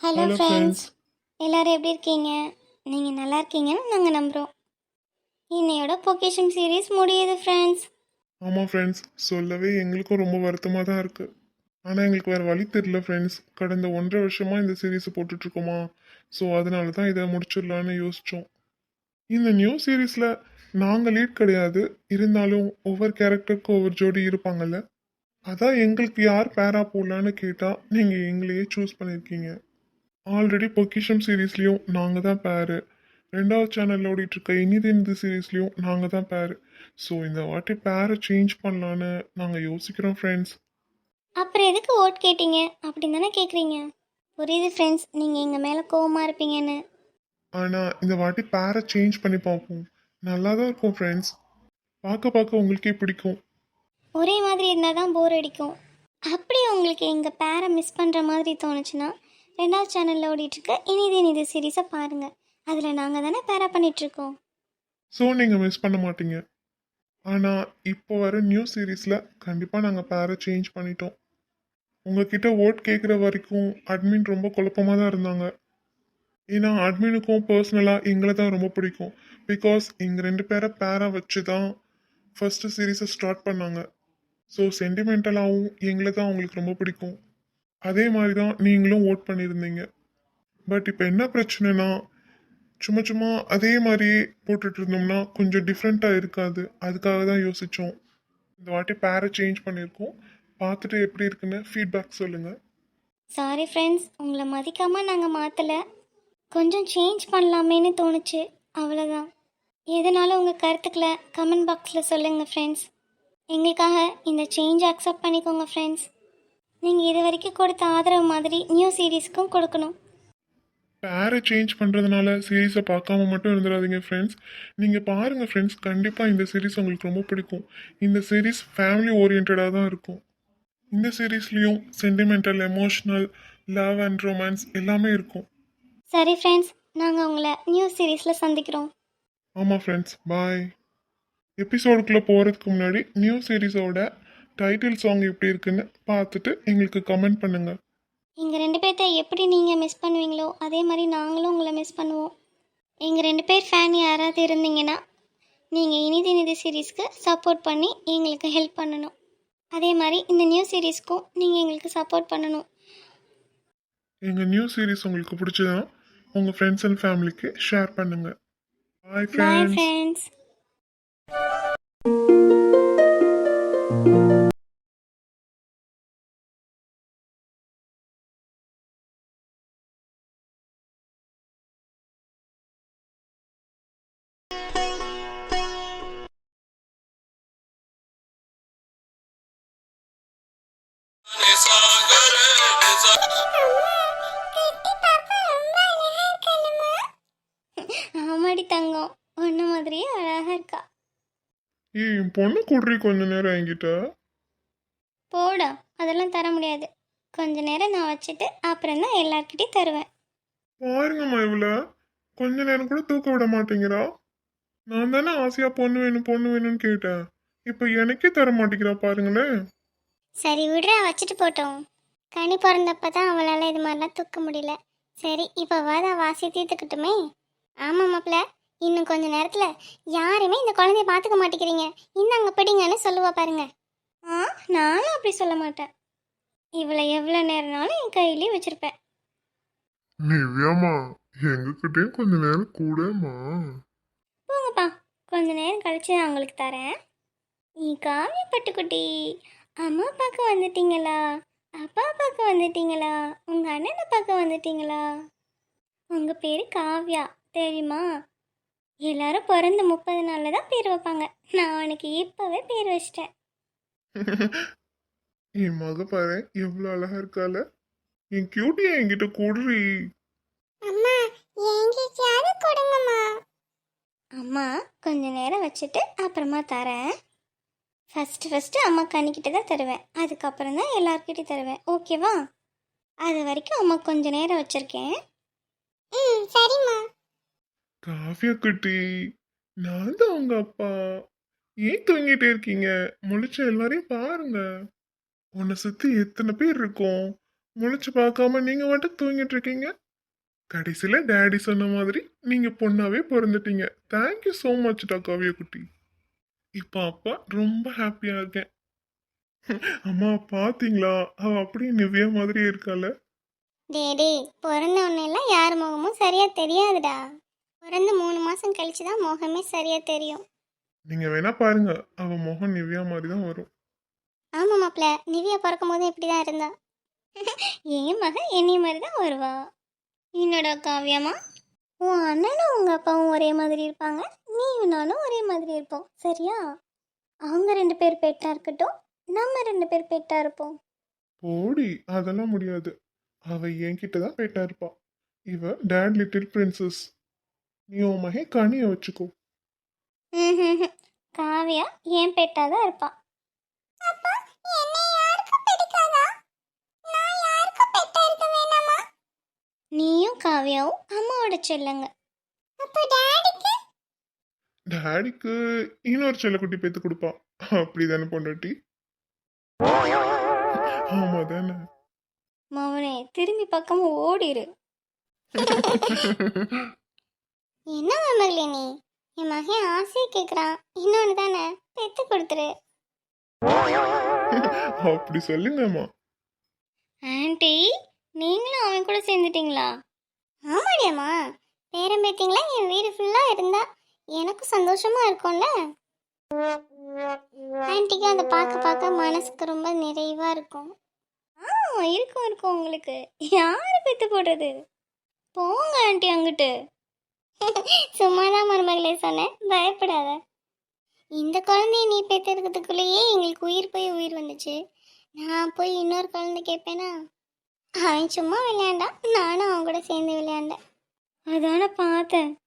Hello friends எல்லாரும் எப்படி இருக்கீங்க? நீங்கள் நல்லா இருக்கீங்கன்னு நாங்கள் நம்புகிறோம் இன்னையோட பொக்கேஷன் சீரீஸ் முடியுது ஃப்ரெண்ட்ஸ் ஆமாம் ஃப்ரெண்ட்ஸ் சொல்லவே எங்களுக்கும் ரொம்ப வருத்தமாக தான் இருக்குது ஆனால் எங்களுக்கு வேறு வழி தெரியல ஃப்ரெண்ட்ஸ் கடந்த ஒன்றரை வருஷமாக இந்த சீரீஸை போட்டுட்ருக்கோமா ஸோ அதனால தான் இதை முடிச்சிடலான்னு யோசித்தோம் இந்த நியூ சீரீஸில் நாங்கள் லீட் கிடையாது. இருந்தாலும் ஒவ்வொரு கேரக்டருக்கும் ஒவ்வொரு ஜோடி இருப்பாங்கல்ல. அதான் எங்களுக்கு யார் பேரா போடலான்னு கேட்டால் நீங்கள் எங்களையே சூஸ் பண்ணியிருக்கீங்க ஆல்ரெடி பொக்கிஷம் சீரீஸ்லேயும் நாங்கள் தான் பேரு ரெண்டாவது சேனலில் ஓடிட்டு இருக்க இனிது இனிது சீரீஸ்லேயும் நாங்கள் தான் பேரு ஸோ இந்த வாட்டி பேரை சேஞ்ச் பண்ணலான்னு நாங்கள் யோசிக்கிறோம் ஃப்ரெண்ட்ஸ் அப்புறம் எதுக்கு ஓட் கேட்டீங்க? அப்படின்னு தானே கேட்குறீங்க புரியுது ஃப்ரெண்ட்ஸ் நீங்கள் எங்கள் மேலே கோவமாக இருப்பீங்கன்னு. ஆனால் இந்த வாட்டி பேரை சேஞ்ச் பண்ணி பார்ப்போம். நல்லா தான் இருக்கும் ஃப்ரெண்ட்ஸ் பார்க்க பார்க்க உங்களுக்கே பிடிக்கும். ஒரே மாதிரி இருந்தால் தான் போர் அடிக்கும். அப்படி உங்களுக்கு எங்கள் பேரை மிஸ் பண்ணுற மாதிரி தோணுச்சுன்னா ரெண்டாவது சேனலில் ஓடிட்டுருக்க இனிது இனிது சீரீஸை பாருங்கள் அதில் நாங்கள் தானே பேரா பண்ணிகிட்ருக்கோம் ஸோ நீங்கள் மிஸ் பண்ண மாட்டீங்க. ஆனால் இப்போ வர நியூ சீரீஸில் கண்டிப்பாக நாங்கள் பேரை சேஞ்ச் பண்ணிட்டோம். உங்ககிட்ட ஓட் கேட்குற வரைக்கும் அட்மின் ரொம்ப குழப்பமாக தான் இருந்தாங்க. ஏன்னா அட்மினுக்கும் பர்சனலாக எங்களை தான் ரொம்ப பிடிக்கும். பிகாஸ் எங்கள் ரெண்டு பேரை பேரை வச்சு தான் ஃபஸ்ட்டு சீரீஸை ஸ்டார்ட் பண்ணாங்க. ஸோ சென்டிமெண்டலாகவும் எங்களை தான் அவங்களுக்கு ரொம்ப பிடிக்கும். அதே மாதிரி தான் நீங்களும் ஓட் பண்ணியிருந்தீங்க. பட் இப்போ என்ன பிரச்சனைனா சும்மா சும்மா அதே மாதிரியே போட்டுட்டு இருந்தோம்னா கொஞ்சம் டிஃப்ரெண்ட்டாக இருக்காது. அதுக்காக தான் யோசித்தோம் இந்த வாட்டி பேரை சேஞ்ச் பண்ணியிருக்கோம். பார்த்துட்டு எப்படி இருக்குன்னு ஃபீட்பேக் சொல்லுங்கள் சாரி ஃப்ரெண்ட்ஸ் உங்களை மதிக்காமல் நாங்கள் மாற்றலை கொஞ்சம் சேஞ்ச் பண்ணலாமேன்னு தோணுச்சு. அவ்வளோதான் எதனால உங்கள் கருத்துக்களை கமெண்ட் பாக்ஸில் சொல்லுங்கள் ஃப்ரெண்ட்ஸ் எங்களுக்காக இந்த சேஞ்ச் அக்செப்ட் பண்ணிக்கோங்க ஃப்ரெண்ட்ஸ் நீங்கள் இது வரைக்கும் கொடுத்த ஆதரவு மாதிரி நியூ சீரீஸ்க்கும் கொடுக்கணும். பேரை சேஞ்ச் பண்ணுறதுனால சீரீஸை பார்க்காம மட்டும் இருந்துடாதீங்க ஃப்ரெண்ட்ஸ் நீங்கள் பாருங்கள் ஃப்ரெண்ட்ஸ் கண்டிப்பாக இந்த சீரீஸ் உங்களுக்கு ரொம்ப பிடிக்கும். இந்த சீரீஸ் ஃபேமிலி ஓரியன்டாக தான் இருக்கும். இந்த சீரீஸ்லேயும் sentimental emotional love and romance எல்லாமே இருக்கும். சரி ஃப்ரெண்ட்ஸ் நாங்கள் உங்களை நியூ சீரீஸில் சந்திக்கிறோம். ஆமாம் ஃப்ரெண்ட்ஸ் பாய் எபிசோடுக்குள்ளே போகிறதுக்கு முன்னாடி நியூ சீரீஸோட டைட்டில் சாங் எப்படி இருக்குன்னு பார்த்துட்டு எங்களுக்கு கமெண்ட் பண்ணுங்கள் எங்கள் ரெண்டு பேர்த்த எப்படி நீங்கள் மிஸ் பண்ணுவீங்களோ அதே மாதிரி நாங்களும் உங்களை மிஸ் பண்ணுவோம். எங்கள் ரெண்டு பேர் ஃபேன் யாராவது இருந்தீங்கன்னா நீங்கள் இனிது இனிது சீரீஸ்க்கு சப்போர்ட் பண்ணி எங்களுக்கு ஹெல்ப் பண்ணணும். அதே மாதிரி இந்த நியூ சீரீஸ்க்கும் நீங்கள் எங்களுக்கு சப்போர்ட் பண்ணணும். எங்கள் நியூ சீரீஸ் உங்களுக்கு பிடிச்சதுன்னா உங்கள் ஃப்ரெண்ட்ஸ் அண்ட் ஃபேமிலிக்கு ஷேர் பண்ணுங்கள் பாய் ஃப்ரெண்ட்ஸ் ஆமாடி தங்கம். ஒன்று மாதிரியே அழகாக இருக்கா. ஏய் என் பொண்ணு கொடுறி கொஞ்ச நேரம் என்கிட்ட? போடா அதெல்லாம் தர முடியாது. கொஞ்ச நேரம் நான் வச்சுட்டு அப்புறம் தான் எல்லார்கிட்டையும் தருவேன். பாருங்கம்மா இவள. கொஞ்ச நேரம் கூட தூக்க விட மாட்டேங்கிறா. நான் தானே ஆசையாக பொண்ணு வேணும் பொண்ணு வேணும்னு கேட்டேன். இப்போ எனக்கே தர மாட்டேங்கிறா பாருங்களேன். சரி விடுறா வச்சுட்டு போட்டோம். கனி பிறந்தப்ப தான் அவளால் இது மாதிரிலாம் தூக்க முடியல. சரி இப்போ வாதா வாசி தீர்த்துக்கிட்டுமே. ஆமாம் மாப்பிள்ள. இன்னும் கொஞ்ச நேரத்தில் யாருமே இந்த குழந்தைய பார்த்துக்க மாட்டேங்கிறீங்க. இந்தாங்க பிடிங்கன்னு சொல்லுவா பாருங்க. ஆ நானும் அப்படி சொல்ல மாட்டேன். இவளை எவ்வளோ நேரம்னாலும் என் கையிலேயே வச்சிருப்பேன். நிவ்யாமா எங்ககிட்டயும் கொஞ்ச நேரம் கூடமா கொஞ்ச நேரம் கழிச்சு நான் உங்களுக்கு தரேன். நீ காவிய பட்டுக்குட்டி அம்மா பார்க்க வந்துட்டீங்களா? அப்பா பார்க்க வந்துட்டீங்களா? உங்க அண்ணனை பார்க்க வந்துட்டீங்களா? உங்க பேரு காவ்யா தெரியுமா? எல்லாரும் பிறந்த முப்பது நாளில் தான் பேர் வைப்பாங்க. நான் அவனுக்கு இப்போவே பேர் வச்சிட்டேன். என் மக பாரு எவ்வளவு அழகா இருக்கால என் கியூட்டியா என்கிட்ட கொடுறி. அம்மா எங்கிட்டாவது கொடுங்கம்மா. அம்மா கொஞ்ச நேரம் வச்சுட்டு அப்புறமா தரேன். ஃபஸ்ட்டு ஃபஸ்ட்டு அம்மா கண்ணிக்கிட்ட தான் தருவேன். அதுக்கப்புறம் தான் எல்லார்கிட்டையும் தருவேன். ஓகேவா அது வரைக்கும் அம்மா கொஞ்ச நேரம் வச்சுருக்கேன். ம் சரிம்மா. காவியா குட்டி நான் தான் உங்க அப்பா. ஏன் தூங்கிட்டே இருக்கீங்க? முழிச்ச எல்லாரையும் பாருங்க. உன்னை சுத்தி எத்தனை பேர் இருக்கோம்? முழிச்சு பார்க்காம நீங்க மட்டும் தூங்கிட்டு இருக்கீங்க? கடைசியில டேடி சொன்ன மாதிரி நீங்க பொண்ணாவே பிறந்துட்டீங்க. தேங்க்யூ ஸோ மச்டா காவிய குட்டி இப்போ அப்பா ரொம்ப ஹாப்பியா இருக்கேன். அம்மா பாத்தீங்களா? அவ அப்படியே நிவ்யா மாதிரியே இருக்கால டேடே பிறந்த உடனெல்லாம் யார் முகமும் சரியா தெரியாதுடா. பிறந்து மூணு மாசம் கழிச்சு தான் முகமே சரியா தெரியும். நீங்க வேணா பாருங்க அவ முகம் நிவ்யா மாதிரி தான் வரும். ஆமா மாப்ள நிவ்யா பிறக்கும் போது இப்படி தான் இருந்தா. என் மகன் என்னைய மாதிரி தான் வருவா. என்னடா காவியமா உன் அண்ணனும் உங்க அப்பாவும் ஒரே மாதிரி இருப்பாங்க. நீயும் நானும் ஒரே மாதிரி இருப்போம். சரியா? அவங்க ரெண்டு பேர் பெட்டா இருக்கட்டும். நம்ம ரெண்டு பேர் பெட்டா இருப்போம். போடி அதெல்லாம் முடியாது. அவ என்கிட்ட தான் போயிட்டா இருப்பா. இவ டேட் லிட்டில் பிரின்சஸ் நீ உன் மகே கனிய வச்சுக்கோ. காவியா என் பெட்டா தான் இருப்பா நீயும் காவியாவும் அம்மாவோட செல்லுங்க. அப்போ டாடிக்கு? டேடிக்கு இன்னொரு செல்லக்குட்டி பேத்து கொடுப்பா. அப்படிதானே பொண்டாட்டி? ஆமா தானே மவனே திரும்பி பக்கமும் ஓடிரு. என்ன மகளே நீ? என் மகன் ஆசையை கேட்குறான் இன்னொன்று தானே? பெத்து கொடுத்துரு. அப்படி சொல்லுங்கம்மா. ஆன்ட்டி நீங்களும் அவன் கூட சேர்ந்துட்டீங்களா? ஆமாடியம்மா பேரன் பேத்திங்களா? என் வீடு ஃபுல்லாக இருந்தா எனக்கும் சந்தோஷமா இருக்கும்ல? ஆன்ட்டிக்கு அதை பார்க்க பார்க்க மனசுக்கு ரொம்ப நிறைவாக இருக்கும். ஆ இருக்கும் இருக்கும் உங்களுக்கு. யார் பெத்து போடுறது? போங்க ஆண்டி அங்கிட்டு. சும்மாதான் மருமகளே சொன்னேன். பயப்படாத. இந்த குழந்தைய நீ பெற்றிருக்கிறதுக்குள்ளேயே எங்களுக்கு உயிர் போய் உயிர் வந்துச்சு. நான் போய் இன்னொரு குழந்தை கேட்பேனா? அவன் சும்மா விளையாண்டான் நானும் அவன் கூட சேர்ந்து விளையாண்டேன். அதான பார்த்தேன்.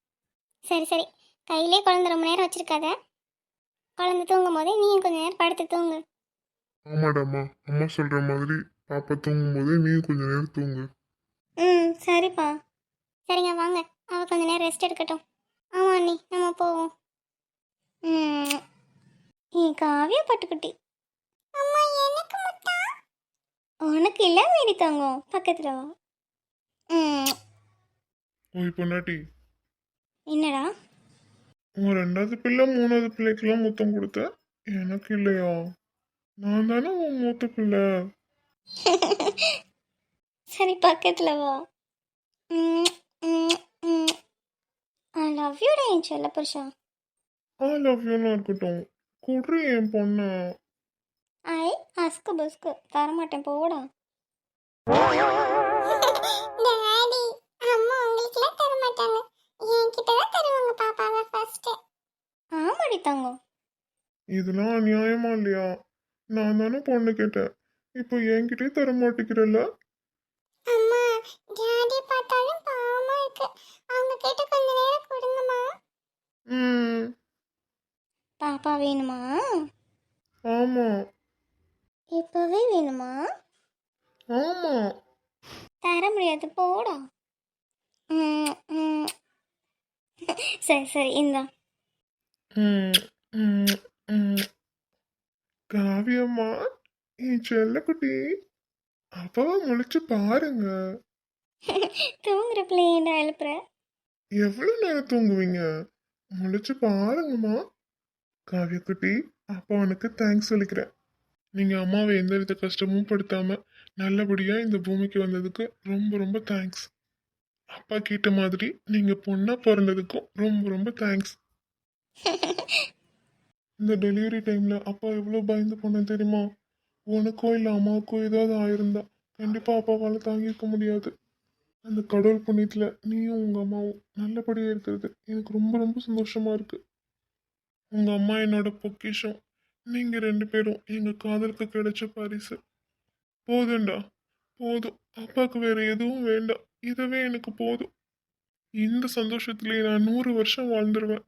சரி சரி. கையிலே குழந்தை ரொம்ப நேரம் வச்சிருக்காத. குழந்தை தூங்கும் போதே நீயும் கொஞ்ச நேரம் படுத்து தூங்கு. ஆமாடாம்மா. அம்மா சொல்ற மாதிரி பாப்பா தூங்கும் போதே நீ கொஞ்ச நேரம் தூங்கு. ம் சரிப்பா. சரிங்க வாங்க. அவ கொஞ்ச நேரம் ரெஸ்ட் எடுக்கட்டும். ஆமாம் அண்ணி. நம்ம போவோம். ம். நீ காவிய பட்டுக்குட்டி அம்மா உனக்கு இல்லை மீறி தங்கம் பக்கத்தில் வா. ம். ஓய் பொண்டாட்டி. என்னடா? உன் ரெண்டாவது பிள்ளை மூணாவது பிள்ளைக்கெல்லாம் முத்தம் கொடுத்த? எனக்கு இல்லையா. நான் தானே உன் மூத்த பிள்ளை? சரி பக்கத்தில் வா. ஐ லவ் யூடா என் செல்ல புருஷா. ஐ லவ் யூலாம் இருக்கட்டும். குட்ரி என் பொண்ணு. ஐ அஸ்கு பஸ்கு தரமாட்டேன் போடா. டாடி அம்மா உங்களுக்குலாம் தர மாட்டாங்க என்கிட்ட தான் தருவாங்க பாப்பாவை ஃபர்ஸ்ட் ஆமாடி தங்கம் இதெல்லாம் அநியாயமா இல்லையா? நான் தானே பொண்ணு கேட்டேன். இப்போ என்கிட்டயே தர மாட்டேங்கிறல்ல அம்மா டாடி பார்த்தாலும் பாவமா இருக்கு. அவங்க கிட்ட கொஞ்ச நேரம் கொடுங்கம்மா. ம். பாப்பா வேணுமா? ஆமா. இப்போவே வேணுமா? ஆமா. தர முடியாது போடா. ம், ம். சரி சரி இந்தா. ம், ம், ம். காவியம்மா என் செல்லக்குட்டி. அப்பாவை முழிச்சு பாருங்க. தூங்குற பிள்ளையண்டா எழுப்புற? எவ்வளவு நேரம் தூங்குவீங்க? முழிச்சு பாருங்கம்மா. காவியக்குட்டி அப்பா உனக்கு தேங்க்ஸ் சொல்லிக்கிறேன். நீங்க அம்மாவை எந்த வித கஷ்டமும் படுத்தாம நல்லபடியா இந்த பூமிக்கு வந்ததுக்கு ரொம்ப ரொம்ப தேங்க்ஸ் அப்பா கேட்ட மாதிரி நீங்க பொண்ணா பிறந்ததுக்கும் ரொம்ப ரொம்ப தேங்க்ஸ் இந்த டெலிவரி டைம்ல அப்பா எவ்வளவு பயந்து போனேன் தெரியுமா? உனக்கோ இல்ல அம்மாவுக்கோ ஏதாவது ஆயிருந்தா கண்டிப்பா அப்பாவால தாங்கியிருக்க முடியாது. அந்த கடவுள் புண்ணியத்துல நீயும் உங்க அம்மாவும் நல்லபடியா இருக்கிறது எனக்கு ரொம்ப ரொம்ப சந்தோஷமா இருக்கு. உங்க அம்மா என்னோட பொக்கிஷம். நீங்க ரெண்டு பேரும் எங்க காதலுக்கு கிடைச்ச பரிசு. போதும்டா. போதும். அப்பாவுக்கு வேற எதுவும் வேண்டாம். இதுவே எனக்கு போதும். இந்த சந்தோஷத்துலேயே நான் நூறு வருஷம் வாழ்ந்துருவேன்.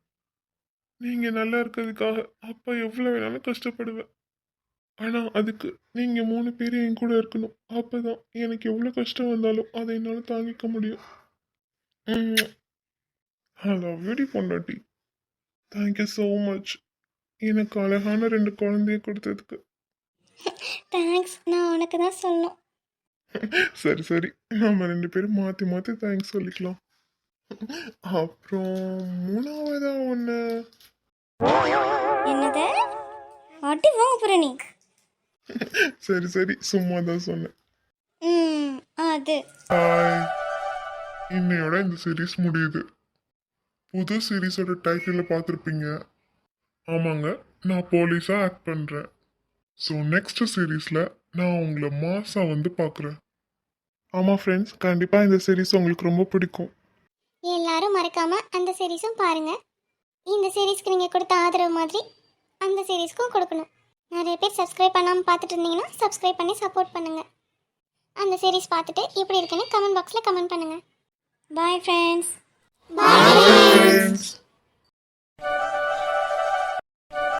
நீங்க நல்லா இருக்கிறதுக்காக அப்பா எவ்வளவு வேணாலும் கஷ்டப்படுவேன். ஆனா அதுக்கு நீங்க மூணு பேரும் என் கூட இருக்கணும். அப்பதான் எனக்கு எவ்வளவு கஷ்டம் வந்தாலும் அதை என்னால தாங்கிக்க முடியும். ஹலோ வெடி பொண்டாட்டி. தேங்க்யூ ஸோ மச் எனக்கு அழகான ரெண்டு குழந்தைய கொடுத்ததுக்கு. தேங்க்ஸ் நான் உனக்கு தான் சொல்லணும். சரி சரி. நம்ம ரெண்டு பேரும் மாற்றி மாற்றி தேங்க்ஸ் சொல்லிக்கலாம். அப்புறம் மூணாவதா ஒன்று என்னது? அடி வாங்க போற நீ. சரி சரி. சும்மா தான் சொன்னேன். ம் அது. இன்னையோட இந்த சீரீஸ் முடியுது. புது சீரீஸோட டைட்டில் பார்த்துருப்பீங்க. ஆமாங்க நான் போலீஸாக ஆக்ட் பண்ணுறேன் ஸோ நெக்ஸ்ட் சீரீஸில் நான் உங்களை மாசாக வந்து பார்க்குறேன் ஆமாம் ஃப்ரெண்ட்ஸ் கண்டிப்பாக இந்த சீரீஸ் உங்களுக்கு ரொம்ப பிடிக்கும். எல்லாரும் மறக்காம அந்த சீரீஸும் பாருங்க. இந்த சீரீஸ்க்கு நீங்க கொடுத்த ஆதரவு மாதிரி அந்த சீரீஸ்க்கும் கொடுக்கணும். நிறைய பேர் சப்ஸ்கிரைப் பண்ணாமல் பார்த்துட்டு இருந்தீங்கன்னா சப்ஸ்கிரைப் பண்ணி சப்போர்ட் பண்ணுங்க. அந்த சீரீஸ் பார்த்துட்டு எப்படி இருக்குன்னு கமெண்ட் பாக்ஸில் கமெண்ட் பண்ணுங்க. Bye friends bye Friends.